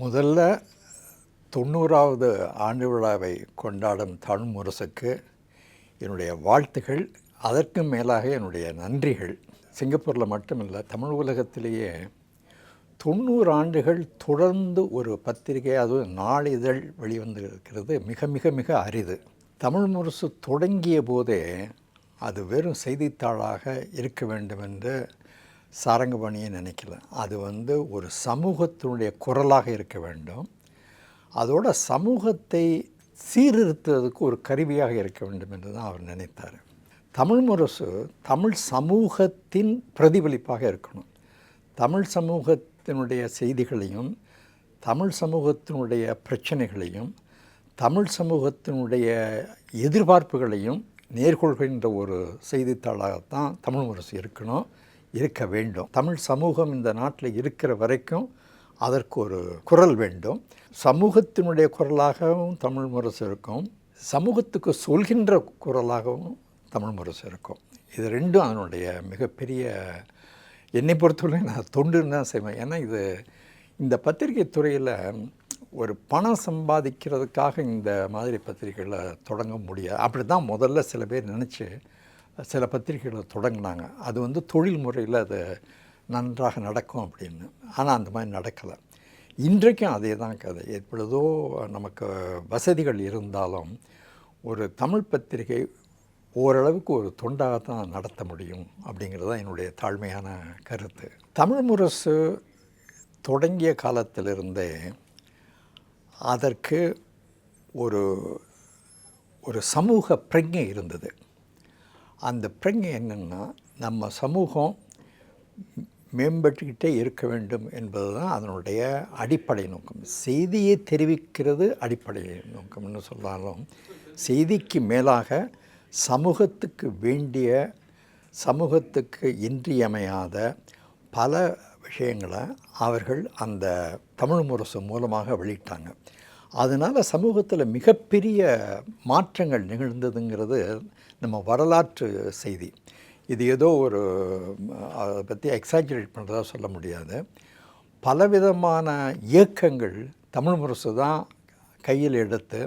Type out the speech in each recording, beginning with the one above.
முதல்ல தொண்ணூறாவது ஆண்டு விழாவை கொண்டாடும் தமிழ் முரசுக்கு என்னுடைய வாழ்த்துகள் அதற்கும் மேலாக என்னுடைய நன்றிகள். சிங்கப்பூரில் மட்டுமில்லை தமிழ் உலகத்திலேயே தொண்ணூறு ஆண்டுகள் தொடர்ந்து ஒரு பத்திரிகை அதுவும் நாளிதழ் வெளிவந்து இருக்கிறது மிக மிக மிக அரிது. தமிழ் முரசு தொடங்கிய போதே அது வெறும் செய்தித்தாளாக இருக்க வேண்டும் என்று சாரங்கபாணியை நினைக்கல. அது வந்து ஒரு சமூகத்தினுடைய குரலாக இருக்க வேண்டும். அதோட சமூகத்தை சீர்திருத்துவதற்கு ஒரு கருவியாக இருக்க வேண்டும் என்று தான் அவர் நினைத்தார். தமிழ் முரசு தமிழ் சமூகத்தின் பிரதிபலிப்பாக இருக்கணும். தமிழ் சமூகத்தினுடைய செய்திகளையும் தமிழ் சமூகத்தினுடைய பிரச்சனைகளையும் தமிழ் சமூகத்தினுடைய எதிர்பார்ப்புகளையும் நேர்கொள்கின்ற ஒரு செய்தித்தாளாகத்தான் தமிழ் முரசு இருக்கணும். இருக்க வேண்டும். தமிழ் சமூகம் இந்த நாட்டில் இருக்கிற வரைக்கும் அதற்கு ஒரு குரல் வேண்டும். சமூகத்தினுடைய குரலாகவும் தமிழ் முரசு இருக்கும். சமூகத்துக்கு சொல்கின்ற குரலாகவும் தமிழ் முரசு இருக்கும். இது ரெண்டும் அதனுடைய மிகப்பெரிய என்னை பொறுத்தவரை நான் தொண்டுன்னு தான் செய்வேன். ஏன்னா இது இந்த பத்திரிகை துறையில் ஒரு பணம் சம்பாதிக்கிறதுக்காக இந்த மாதிரி பத்திரிகைகளை தொடங்க முடியாது. அப்படி தான் முதல்ல சில பேர் நினச்சி சில பத்திரிகைகளை தொடங்கினாங்க. அது வந்து தொழில் முறையில் அது நன்றாக நடக்கும் அப்படின்னு. ஆனால் அந்த மாதிரி நடக்கலை. இன்றைக்கும் அதே தான் கதை. எப்பொழுதோ நமக்கு வசதிகள் இருந்தாலும் ஒரு தமிழ் பத்திரிகை ஓரளவுக்கு ஒரு தொண்டாகத்தான் நடத்த முடியும் அப்படிங்கிறது தான் என்னுடைய தாழ்மையான கருத்து. தமிழ் முரசு தொடங்கிய காலத்திலிருந்தே அதற்கு ஒரு ஒரு சமூக பிரஜை இருந்தது. அந்த பிரஜை என்னென்னா நம்ம சமூகம் மேம்பட்டுக்கிட்டே இருக்க வேண்டும் என்பது தான் அதனுடைய அடிப்படை நோக்கம். செய்தியை தெரிவிக்கிறது அடிப்படை நோக்கம்னு சொன்னாலும் செய்திக்கு மேலாக சமூகத்துக்கு வேண்டிய சமூகத்துக்கு இன்றியமையாத பல விஷயங்களை அவர்கள் அந்த தமிழ் முரசு மூலமாக வெளியிட்டாங்க. அதனால் சமூகத்தில் மிகப்பெரிய மாற்றங்கள் நிகழ்ந்ததுங்கிறது நம்ம வரலாற்று செய்தி. இது ஏதோ ஒரு அதை பற்றி எக்ஸாஜரேட் பண்ணுறதா சொல்ல முடியாது. பலவிதமான இயக்கங்கள் தமிழ் முரசு தான் கையில் எடுத்து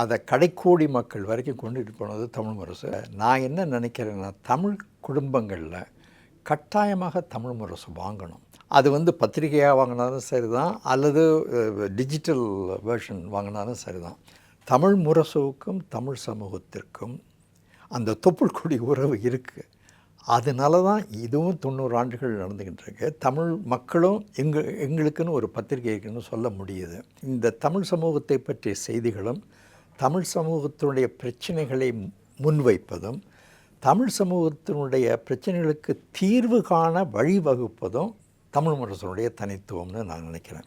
அதை கடைக்கோடி மக்கள் வரைக்கும் கொண்டுட்டு போனது தமிழ் முரசு. நான் என்ன நினைக்கிறேன்னா தமிழ் குடும்பங்களில் கட்டாயமாக தமிழ் முரசு வாங்கணும். அது வந்து பத்திரிகையாக வாங்கினாலும் சரி தான் அல்லது டிஜிட்டல் வேர்ஷன் வாங்கினாலும் சரி தான் தமிழ் முரசுக்கும் தமிழ் சமூகத்திற்கும் அந்த தொப்புள் கொடி உறவு இருக்குது அதனால தான் இதுவும் தொண்ணூறு ஆண்டுகள் நடந்துக்கிட்டு இருக்கு தமிழ் மக்களும் எங்கள் எங்களுக்குன்னு ஒரு பத்திரிகை இருக்குன்னு சொல்ல முடியுது. இந்த தமிழ் சமூகத்தை பற்றிய செய்திகளும் தமிழ் சமூகத்தினுடைய பிரச்சனைகளை முன்வைப்பதும் தமிழ் சமூகத்தினுடைய பிரச்சனைகளுக்கு தீர்வு காண வழிவகுப்பதும் தமிழ் முரசனுடைய தனித்துவம்னு நான் நினைக்கிறேன்.